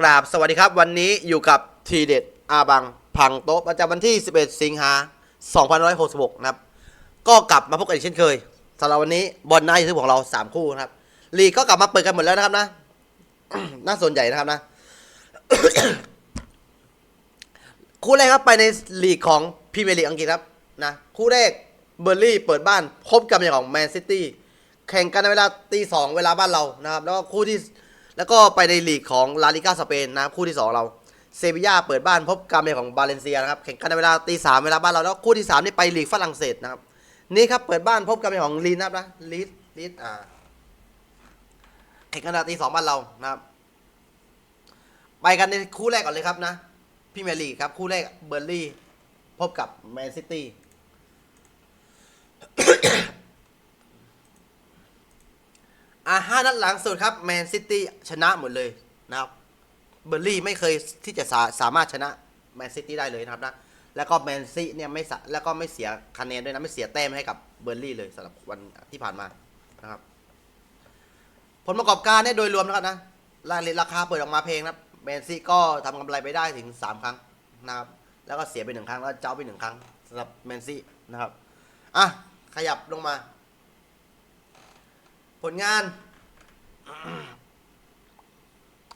กราบสวัสดีครับ วันนี้อยู่กับทีเด็ดอาบังพังโต๊ะประจำวันที่ 11 สิงหา2566 นะครับ ก็กลับมาพบกันอีกเช่นเคยสำหรับวันนี้บอลหน้ายูทูบของเรา 3 คู่นะครับ ลีกก็กลับมาเปิดกันหมดแล้วนะครับนะ น่าสนใจนะครับนะ คู่แรกครับไปในลีกของพรีเมียร์ลีกอังกฤษครับนะ คู่แรกเบอร์ลี่เปิดบ้านพบกับอย่างของแมนซิตี้แข่งกันในเวลาตีสองเวลาบ้านเรานะครับ แล้วก็คู่ที่ แล้วก็ไปในลีกของลาลิกาสเปนนะครับคู่ที่สองเราเซบีย่าเปิดบ้านพบกับอย่างของบาเลนเซียนะครับแข่งกันในเวลาตีสามเวลาบ้านเราแล้วคู่ที่สามนี่ไปลีกฝรั่งเศสนะครับนี่ครับเปิดบ้านพบกับอย่างของลีนนะครับนะลีดลีดอ่าแข่งกันในตีสองบ้านเรานะครับ ไปกันในคู่แรกก่อนเลยครับนะพี่เมลีครับ คู่แรกเบอร์ลี่ พบกับแมนซิตี้ อะห้านัดหลังสุดครับแมนซิตี้ชนะหมดเลยนะครับเบอร์ลี่ไม่เคยที่จะสาสามารถชนะแมนซิตี้ได้เลยนะครับนะแล้วก็แมนซีเนี่ยไม่สะแล้วก็ไม่เสียคะแนนด้วยนะ ไม่เสียแต้มให้กับเบอร์ลี่เลยสำหรับวันที่ผ่านมานะครับ ผลประกอบการเนี่ยโดยรวมนะครับนะรายละเอียดราคาเปิดออกมาเพลงนะครับแมนซีก็ทำกำไรไปได้ถึง 3 ครั้งนะครับแล้วก็เสียไปหนึ่งครั้งแล้วเจ้าไปหนึ่งครั้งสำหรับแมนซีนะครับอะขยับลงมา ลงาน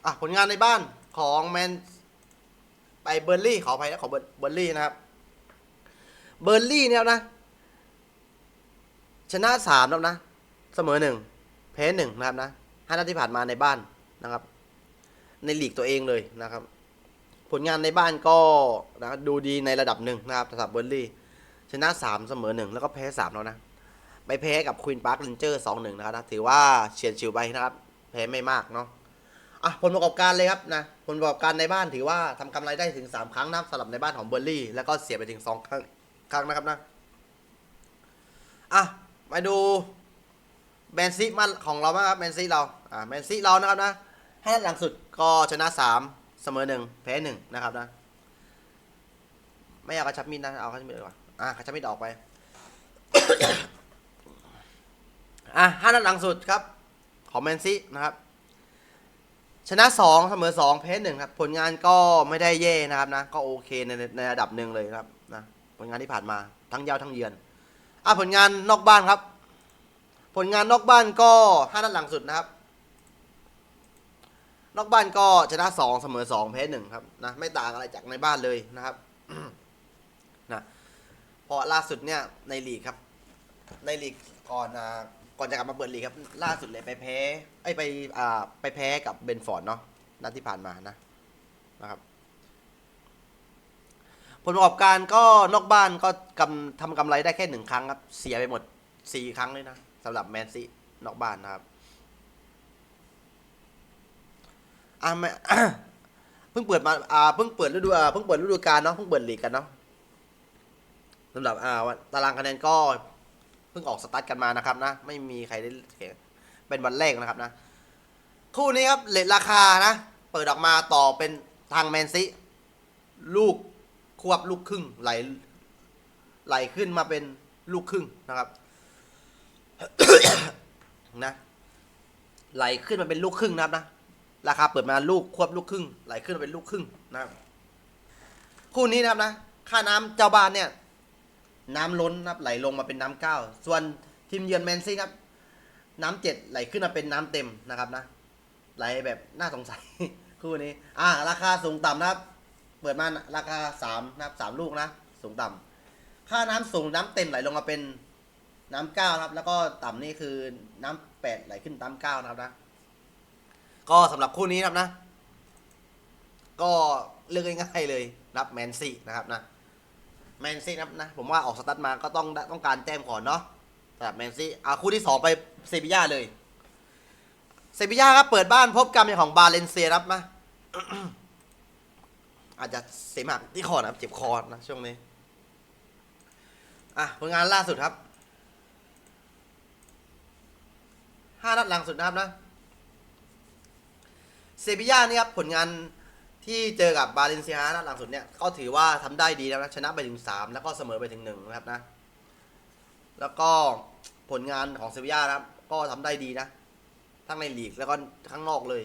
อะ ผลงานในบ้านของแมนไปเบอร์ลี่ขออภัยนะขอเบอร์เบอร์ลี่นะครับ เบอร์ลี่เนี่ยนะ ชนะสามแล้วนะ เสมอหนึ่งแพ้หนึ่งนะครับนะห้านัดที่ผ่านมาในบ้านนะครับ ในลีกตัวเองเลยนะครับ ผลงานในบ้านก็นะดูดีในระดับหนึ่งนะครับสำหรับเบอร์ลี่ชนะสามเสมอหนึ่งแล้วก็แพ้สามแล้วนะ ไปแพ้กับควีนพาร์คเรนเจอร์สองหนึ่งนะครับนะถือว่าเฉียดฉิวไปนะครับแพ้ไม่มากเนาะอะผลประกอบการเลยครับนะผลประกอบการในบ้านถือว่าทำกำไรได้ถึงสามครั้งนับสำหรับในบ้านของเบอร์ลี่แล้วก็เสียไปถึงสองครั้งครั้งนะครับนะอะมาดูแมนซีมาของเราบ้างครับแมนซีเราอ่าแมนซีเรานะครับนะให้นัดหลังสุดก็ชนะสามเสมอหนึ่งแพ้หนึ่งนะครับนะ ไม่เอากระชับมิดนะ เอากระชับมิดดีกว่าอ่ากระชับมิดออกไป อะห้านัดหลังสุดครับ ของแมนซีนะครับ ชนะสองเสมอสองแพ้หนึ่งครับ ผลงานก็ไม่ได้แย่นะครับนะ ก็โอเคในในระดับหนึ่งเลยครับนะผลงานที่ผ่านมาทั้งเยาวทั้งเยือนอะผลงานนอกบ้านครับ ผลงานนอกบ้านก็ห้านัดหลังสุดนะครับ นอกบ้านก็ชนะสองเสมอสองแพ้หนึ่งครับนะไม่ต่างอะไรจากในบ้านเลยนะครับนะเพอล่าสุดเนี่ยในลีกครับ ในลีกก่อนอ่า ก่อนจะกลับมาเปิดลีกครับ ล่าสุดเลยไปแพ้ไอ้ยไปอ่าไปแพ้กับเบนฟอร์ดเนาะนัดที่ผ่านมานะนะครับ ผลประกอบการก็นอกบ้านก็กำทำกำไรได้แค่หนึ่งครั้งครับ เสียไปหมดสี่ครั้งเลยนะสำหรับแมนซีนอกบ้านนะครับอ่าไม่เพิ่งเปิดมาอ่าเพิ่งเปิดฤดูอ่าเพิ่งเปิดฤดูกาลเนาะเพิ่งเปิดลีกกันเนาะสำหรับอ่าตารางคะแนนก็ เพิ่งออกสตาร์ทกันมานะครับนะ ไม่มีใครได้แข่งเป็นวันแรกนะครับนะ คู่นี้ครับเลทราคานะ เปิดออกมาต่อเป็นทางแมนซีลูกควบลูกครึ่งไหลไหลขึ้นมาเป็นลูกครึ่งนะครับนะไหลขึ้นมาเป็นลูกครึ่งนะครับนะราคาเปิดมาลูกควบลูกครึ่งไหลขึ้นมาเป็นลูกครึ่งนะครับคู่นี้นะครับนะ ค่าน้ำเจ้าบ้านเนี่ย น้ำล้นนะครับไหลลงมาเป็นน้ำเก้าส่วนทีมเยือนแมนซี่ครับ น้ำเจ็ดไหลขึ้นมาเป็นน้ำเต็มนะครับนะ ไหลแบบน่าสงสัยคู่นี้ อ่า ราคาสูงต่ำนะครับ เปิดมาราคาสามนะครับสามลูกนะ สูงต่ำค่าน้ำสูงน้ำเต็มไหลลงมาเป็นน้ำเก้าครับ แล้วก็ต่ำนี่คือน้ำแปดไหลขึ้นน้ำเก้านะครับนะ ก็สำหรับคู่นี้นะครับนะ ก็เลือกง่ายๆเลยรับแมนซี่นะครับนะ แมนซีนะครับนะ ผมว่าออกสตาร์ทมาก็ต้องต้องการแต้มก่อนเนาะสำหรับแมนซีอ่าคู่ที่สองไปเซบีย่าเลยเซบีย่าครับเปิดบ้านพบกับอย่างของบาเลนเซียครับมาอาจจะเสมหะที่คอนะครับเจ็บคอนะช่วงนี้อะผลงานล่าสุดครับห้านัดหลังสุดนะครับนะเซบีย่านี่ครับผลงาน ที่เจอกับบาเลนเซียนัดหลังสุดเนี่ยก็ถือว่าทำได้ดีแล้วนะชนะไปถึง 3 แล้วก็เสมอไปถึง1นะครับนะ แล้วก็ผลงานของเซบียานะครับ ก็ทำได้ดีนะ ทั้งในลีกแล้วก็ข้างนอกเลย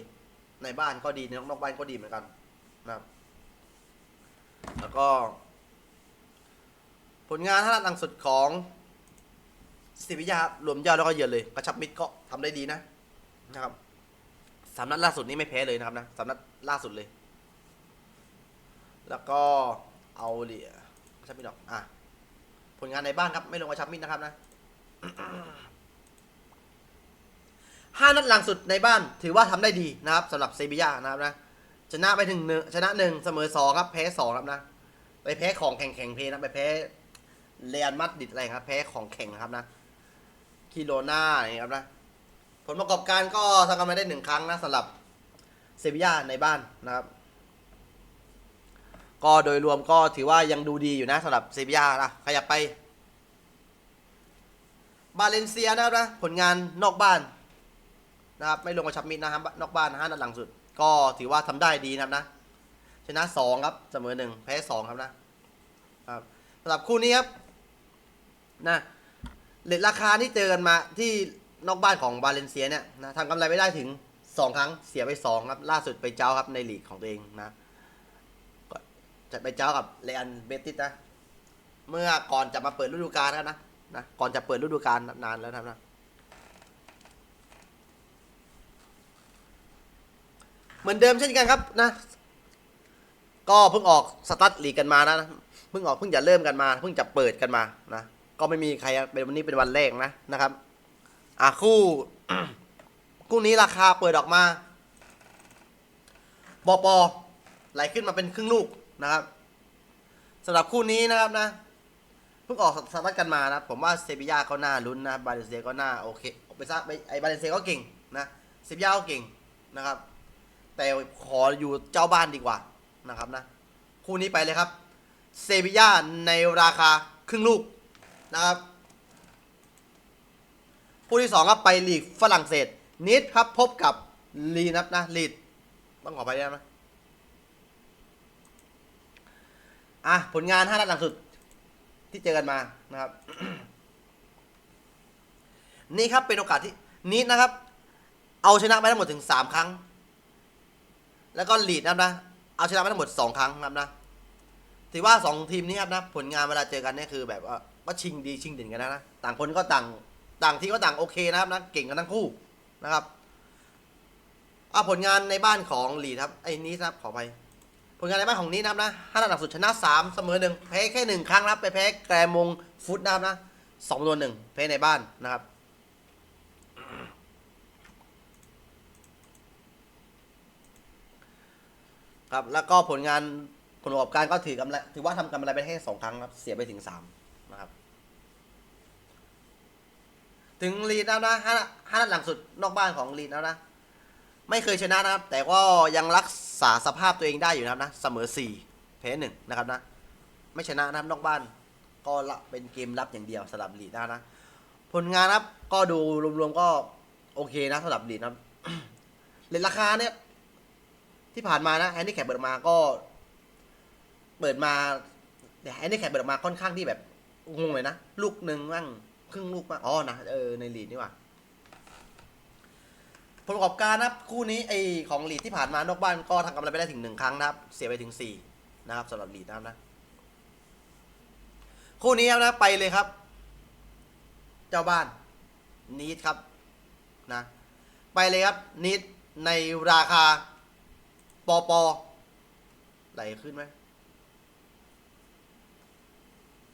ในบ้านก็ดีนอกบ้านก็ดีเหมือนกันนะครับ แล้วก็ ผลงานห้านหลังสุดของสิวิยารวมยอดแล้วก็เยือนเลย กระชับมิตรก็ทำได้ดีนะนะครับสามนัดล่าสุดนี้ไม่แพ้เลยนะครับนะสามนัดล่าสุดเลย แล้วก็เอาเหลี่ยกระชับมิตรออกอะผลงานในบ้านครับ ไม่ลงกระชับมิตรนะครับนะห้านัดหลังสุดในบ้านถือว่าทำได้ดีนะครับสำหรับเซบียานะครับนะชนะไปถึงหนึ่งชนะหนึ่งเสมอสองครับแพ้สองครับนะ ไปแพ้ของแข่งแข่งเพนะไปแพ้เรียนมัดดิดอะไรครับ แพ้ของแข่งครับนะคิโลนาอย่างครับนะผลประกอบการก็ทำกันมาได้หนึ่งครั้งนะสำหรับเซบียาในบ้านนะครับ ก็โดยรวมก็ถือว่ายังดูดีอยู่นะสำหรับเซบียานะขยับไป บาเลนเซียนะครับนะผลงานนอกบ้านนะครับไม่ลงกับชับมิดนะครับนอกบ้านห้านัดหลังสุด ก็ถือว่าทำได้ดีนะครับนะชนะสองครับเสมอหนึ่งแพ้สองครับนะครับสำหรับคู่นี้ครับนะเลทราคาที่เจอกันมาที่นอกบ้านของบาเลนเซียเนี่ยนะทำกำไรไม่ได้ถึงสองครั้งเสียไปสองครับ ล่าสุดไปเจ้าครับในลีกของตัวเองนะ จะไปเจ้ากับเรอันเบติสนะ เมื่อก่อนจะมาเปิดฤดูกาลแล้วนะนะ ก่อนจะเปิดฤดูกาลนานแล้วนะนะเหมือนเดิมเช่นกันครับนะ ก็เพิ่งออกสตาร์ทลีกกันมานะเพิ่งออกเพิ่งจะเริ่มกันมา เพิ่งจะเปิดกันมานะก็ไม่มีใครเป็นวันนี้เป็นวันแรกนะนะครับอะคู่คู่นี้ราคาเปิดออกมาปอปอ ไหลขึ้นมาเป็นครึ่งลูกนะครับสำหรับคู่นี้นะครับนะเพิ่งออกสตาร์ทกันมานะผมว่าเซบียาก็น่าลุ้นนะบาเลนเซียก็น่าโอเคไปซะไปไอบาเลนเซียก็เก่งนะเซบียาก็เก่งนะครับ แต่ขออยู่เจ้าบ้านดีกว่านะครับนะคู่นี้ไปเลยครับเซบียาในราคาครึ่งลูกนะครับคู่ที่สองครับไปลีกฝรั่งเศสนิดครับพบกับลีนับนะลีดต้องขอไปได้ไหม อะผลงานห้านัดหลังสุดที่เจอกันมานะครับ นี่ครับเป็นโอกาสที่นิดนะครับ เอาชนะไปทั้งหมดถึงสามครั้ง แล้วก็ลีดนะครับนะ เอาชนะไปทั้งหมดสองครั้งนะครับนะถือว่าสองทีมนี้ครับนะผลงานเวลาเจอกันเนี่ยคือแบบว่าก็ชิงดีชิงเด่นกันนะนะต่างคนก็ต่างต่างทีก็ต่างโอเคนะครับนะเก่งกันทั้งคู่นะครับเอาผลงานในบ้านของลีดครับไอ้นี้ครับขอไป ผลงานในบ้านของนี้นะครับนะห้านัดหลังสุดชนะสามเสมอหนึ่งแพ้แค่หนึ่งครั้งนะครับไปแพ้แกรมงฟุตนะครับนะสองตัวหนึ่งแพ้ในบ้านนะครับครับแล้วก็ผลงานผลประกอบการก็ถือกำไรถือว่าทำกำไรไปแค่สองครั้งครับเสียไปถึงสามนะครับถึงลีดแล้วนะห้าห้านัดหลังสุดนอกบ้านของลีดแล้วนะ ไม่เคยชนะนะครับ แต่ก็ยังรักษาสภาพตัวเองได้อยู่นะครับนะ เสมอสี่แพ้หนึ่งนะครับนะ ไม่ชนะนะครับนอกบ้าน ก็ละเป็นเกมรับอย่างเดียวสำหรับลีดนะนะ ผลงานนะครับก็ดูรวมๆก็โอเคนะสำหรับลีดนะครับเลทราคาเนี่ย ที่ผ่านมานะแฮนดี้แคปเปิดมาก็ เปิดมาแฮนดี้แคปเปิดมาค่อนข้างที่แบบงงเลยนะ ลูกหนึ่งมั่งครึ่งลูกมั่งอ๋อนะเออในลีดนี่หว่า ผลประกอบการนะครับคู่นี้ไอของลีดที่ผ่านมานอกบ้านก็ทำกำไรไปได้ถึงหนึ่งครั้งนะครับ เสียไปถึงสี่นะครับสำหรับลีดนะครับนะคู่นี้ครับนะไปเลยครับ เจ้าบ้านนีดครับนะไปเลยครับนีดในราคาปอปอไหลขึ้นไหม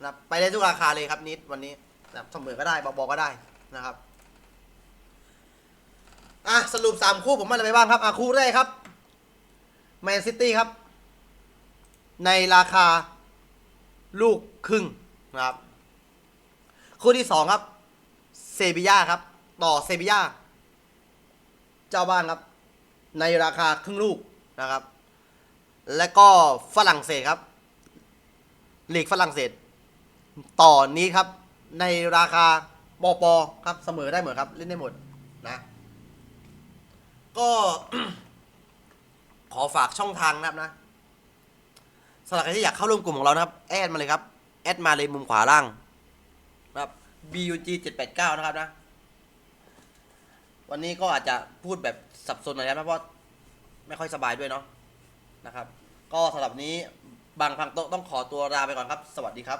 นะไปได้ทุกราคาเลยครับนิดวันนี้นะครับเสมอก็ได้บอบอก็ได้นะครับ อะสรุปสามคู่ผมมาอะไรไปบ้างครับอะคู่แรกครับแมนซิตี้ครับ ในราคาลูกครึ่งนะครับ คู่ที่สองครับเซบียาครับ ต่อเซบียาเจ้าบ้านครับ ในราคาครึ่งลูกนะครับ และก็ฝรั่งเศสครับลีกฝรั่งเศส ต่อนี้ครับ ในราคาปอปอครับเสมอได้หมดครับ เล่นได้หมด ก็ ขอฝากช่องทางนะครับนะสำหรับใครที่อยากเข้าร่วมกลุ่มของเรานะครับแอดมาเลยครับแอดมาเลยมุมขวาล่างนะครับ bug 789นะครับนะ วันนี้ก็อาจจะพูดแบบสับสนหน่อยนะครับเพราะไม่ค่อยสบายด้วยเนาะนะครับ ก็สำหรับนี้บางพังโต๊ะต้องขอตัวลาไปก่อนครับ สวัสดีครับ